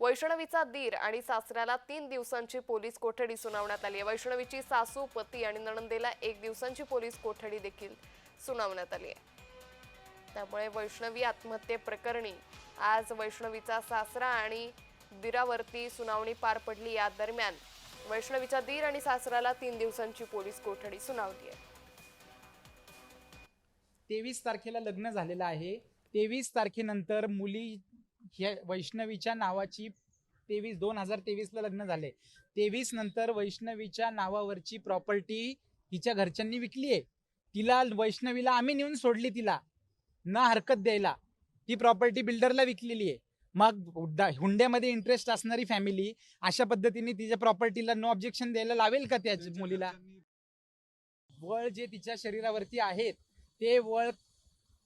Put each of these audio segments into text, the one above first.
वैष्णवीचा दीर आणि सासऱ्याला तीन दिवसांची पोलीस कोठडी सुनावण्यात आली आहे. वैष्णवीची सासू पती आणि नणंदेला एक दिवसांची पोलीस कोठडी देखील सुनावण्यात आली आहे. त्यामुळे वैष्णवी आत्महत्येप्रकरणी आज वैष्णवीचा सासरा आणि दिरावरती सुनावणी पार पडली. या दरम्यान वैष्णवीच्या दीर आणि सासऱ्याला तीन दिवसांची पोलीस कोठडी सुनावली आहे. तेवीस तारखेला लग्न झालेलं आहे. तेवीस तारखेनंतर मुली ह्या वैष्णवीच्या नावाची तेवीस दोन हजार तेवीसला लग्न झाले. तेवीस नंतर वैष्णवीच्या नावावरची प्रॉपर्टी हिच्या घरच्यांनी विकली आहे तिला वैष्णवीला आम्ही नेऊन सोडली तिला. न हरकत द्यायला. ती प्रॉपर्टी बिल्डरला विकलेली आहे मग हुंड्यामध्ये इंटरेस्ट असणारी फॅमिली अशा पद्धतीने तिच्या प्रॉपर्टीला नो ऑब्जेक्शन द्यायला लावेल का त्या मुलीला? वळ जे तिच्या शरीरावरती आहेत ते वळ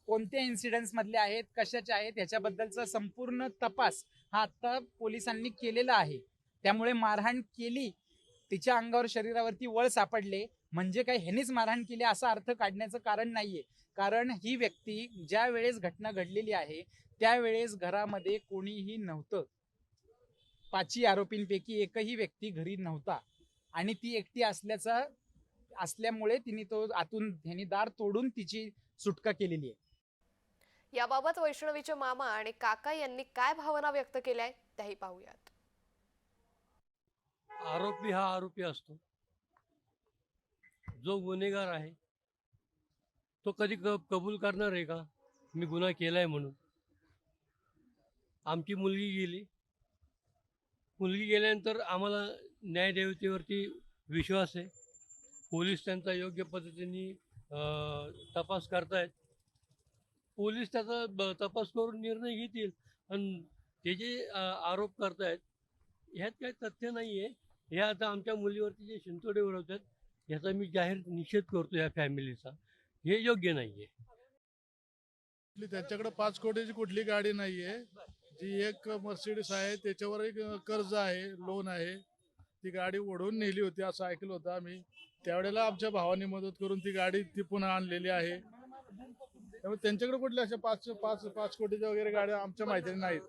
कोणत्या इन्सिडेंट्स मधले आहेत कशाचे आहेत याच्याबद्दलचा संपूर्ण तपास हा आता पोलिसांनी केलेला आहे. त्यामुळे मारहाण केली तिच्या अंगावर शरीरावरती वळ सापडले म्हणजे काय ह्यानेच मारहाण केली असा अर्थ काढण्याचं कारण नाहीये. कारण ही व्यक्ती ज्या वेळेस घटना घडलेली आहे त्यावेळेस घरामध्ये कोणीही नव्हतं. पाचही आरोपींपैकी एकही व्यक्ती घरी नव्हता. आणि ती एकटी असल्याचा असल्यामुळे तिने तो आतून ह्यानी दार तोडून तिची सुटका केलेली आहे. याबाबत वैष्णवीचे मामा आणि काका यांनी काय भावना व्यक्त केल्या आहेत त्याही पाहूयात. आरोपी हा आरोपी असतो. जो गुन्हेगार आहे तो कधी क कबूल करणार आहे का? मी गुन्हा केलाय म्हणून. आमची मुलगी गेली. मुलगी गेल्यानंतर आम्हाला न्यायदेवतेवरती विश्वास आहे. पोलीस त्यांचा योग्य पद्धतीने अं, तपास करतायत. पोलीस त्याचा ब- तपास करून निर्णय घेतील. आणि ते जे आरोप करतायत ह्यात काही तथ्य नाही आहे हे आता आमच्या मुलीवरती जे शिंतोडे उडवतात ह्याचा मी जाहीर निषेध करतो या फॅमिलीचा. हे योग्य नाही आहे कुठली त्यांच्याकडे पाच कोटीची कुठली गाडी नाहीये. जी एक मर्सिडीस आहे त्याच्यावर एक कर्ज आहे लोन आहे. ती गाडी ओढून नेली होती असं ऐकलं होतं आम्ही. त्यावेळेला आमच्या भावाने मदत करून ती गाडी ती पुन्हा आणलेली आहे. त्यामुळे त्यांच्याकडे कुठल्या अशा पाच पाच पाच कोटीच्या वगैरे गाड्या आमच्या माहितीने नाहीत.